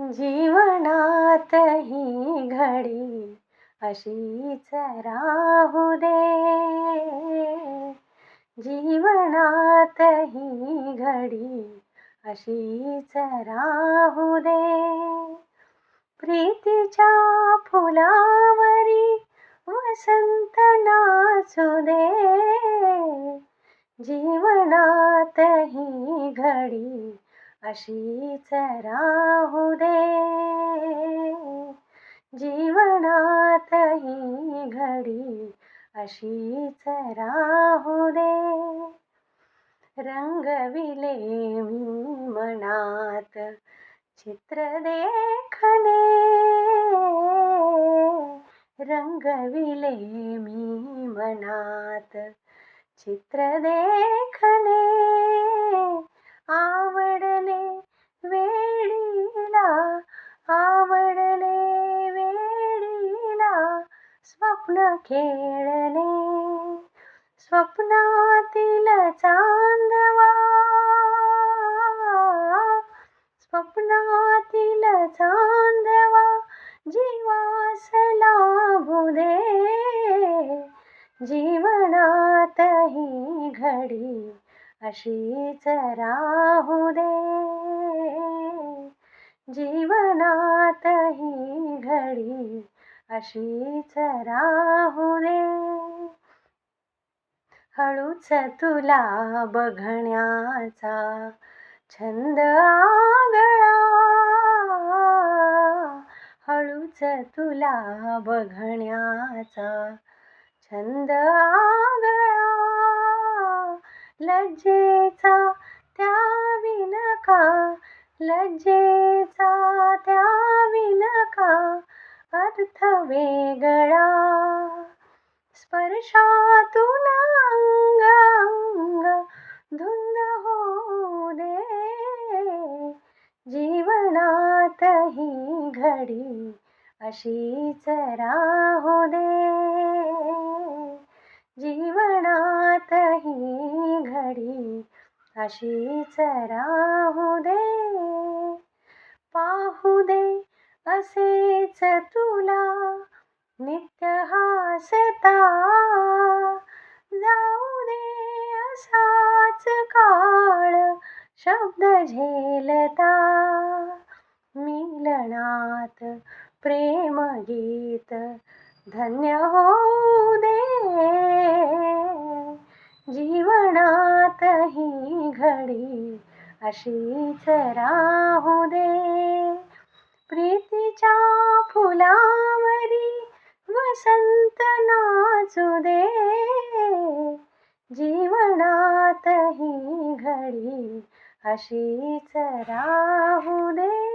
जीवनात ही घडी अशीच राहू दे. जीवनात ही घडी अशीच राहू दे. प्रीतीच्या फुलावरी वसंत नाचू दे. जीवनात ही घडी अशीच राहू दे. जीवनात ही घडी अशीच राहू दे. रंगविले मी मनात चित्र देखणे. रंगविले मी मनात चित्र देखणे. स्वप्न खेळणे स्वप्नातील चांदवा. स्वप्नातील चांदवा जीवास लाभू दे. जीवनातही घडी अशीच राहू दे. जीवनातही अशीच राहू हळूच तुला बघण्याचा छंद आगळा. हळूच तुला बघण्याचा छंद आगळा. लज्जेचा त्या विनका लज्जेचा त्या विनका अर्थ वेगळा. स्पर्शातून अंग अंग धुंद होऊ दे जीवनातही घडी अशीच राहू दे जीवनातही घडी अशीच राहू दे पाहू दे असेच तुला नित्य हासता. जाऊ दे असाच काळ शब्द झेलता. मिलनात प्रेम गीत धन्य होऊ दे. जीवनात ही घडी अशीच राहू दे. तिच्या फुलावरी वसंत नाचू दे. जीवनात ही घडी अशीच राहू दे.